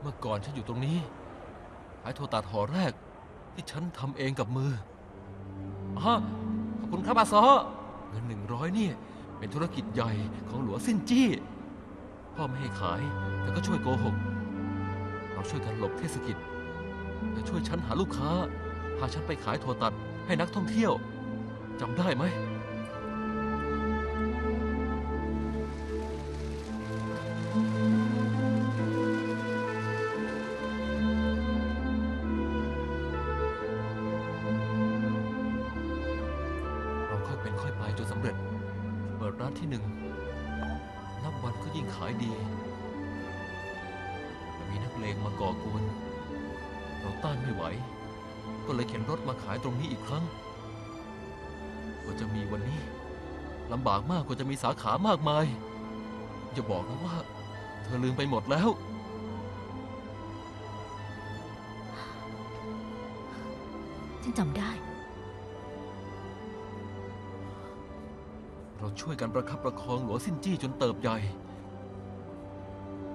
เมื่อก่อนฉันอยู่ตรงนี้ขายโทรตัดห่อแรก ที่ฉันทำเองกับมืออ๋อขอบคุณครับอาซอเงินหนึ่งร้อยเนี่ย เป็นธุรกิจใหญ่ของหลวงซินจี้ พ่อไม่ให้ขาย แต่ก็ช่วยโกหก เราช่วยกันหลบเทศกิจเธอช่วยฉันหาลูกค้า พาฉันไปขายโทรตัดให้นักท่องเที่ยวจำได้ไหม เป็นค่อยไปจนสำเร็จ เปิดร้านที่หนึ่งนับวันก็ยิ่งขายดีแต่มีนักเลงมาก่อกวน เราต้านไม่ไหว ก็เลยเข็นรถมาขายตรงนี้อีกครั้งกว่าจะมีวันนี้ลำบากมากกว่าจะมีสาขามากมายอย่าบอกนะว่า เธอลืมไปหมดแล้วฉันจำได้ เราช่วยกันประคับประคองหลวงซินจี้จนเติบใหญ่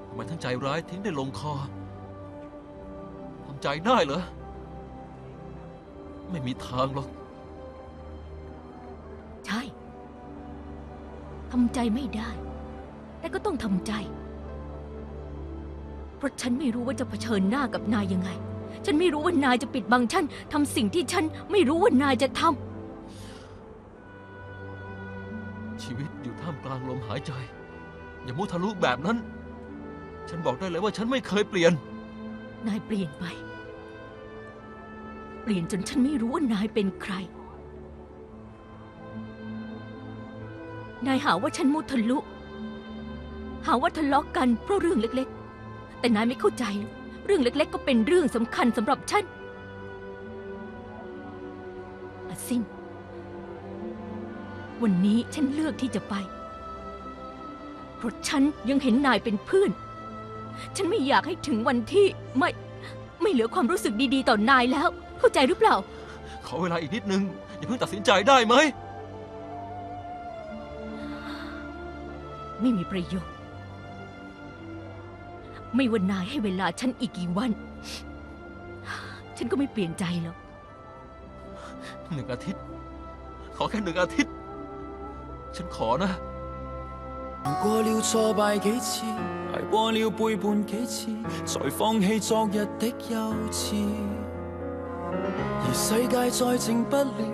ทำไมทั้งใจร้ายทิ้งได้ลงคอทำใจได้เหรอ ไม่มีทางหรอก ใช่ทำใจไม่ได้ แต่ก็ต้องทำใจ เพราะฉันไม่รู้ว่าจะเผชิญหน้ากับนายยังไง ฉันไม่รู้ว่านายจะปิดบังฉันทำสิ่งที่ฉันไม่รู้ว่านายจะทำ ชีวิตอยู่ท่ามกลางลมหายใจ อย่ามุทะลุแบบนั้น ฉันบอกได้เลยว่าฉันไม่เคยเปลี่ยน นายเปลี่ยนไป เปลี่ยนจนฉันไม่รู้ว่านายเป็นใคร นายหาว่าฉันมุทะลุ หาว่าทะเลาะกกันเพราะเรื่องเล็ก ๆ แต่นายไม่เข้าใจ เรื่องเล็ก ๆ ก็เป็นเรื่องสำคัญสำหรับฉันอาซิน วันนี้ฉันเลือกที่จะไป เพราะฉันยังเห็นนายเป็นเพื่อน ฉันไม่อยากให้ถึงวันที่ไม่ไม่เหลือความรู้สึกดีๆ ต่อนายแล้ว เข้าใจหรือเปล่า ขอเวลาอีกนิดนึง อย่าเพิ่งตัดสินใจได้ไหม ไม่มีประโยชน์ ไม่ว่านายให้เวลาฉันอีกกี่วัน ฉันก็ไม่เปลี่ยนใจหรอก หนึ่งอาทิตย์ ขอแค่หนึ่งอาทิตย์ ฉันขอนะ 行过了挫败几次，挨过了背叛几次，才放弃昨日的幼稚。而世界再静不了。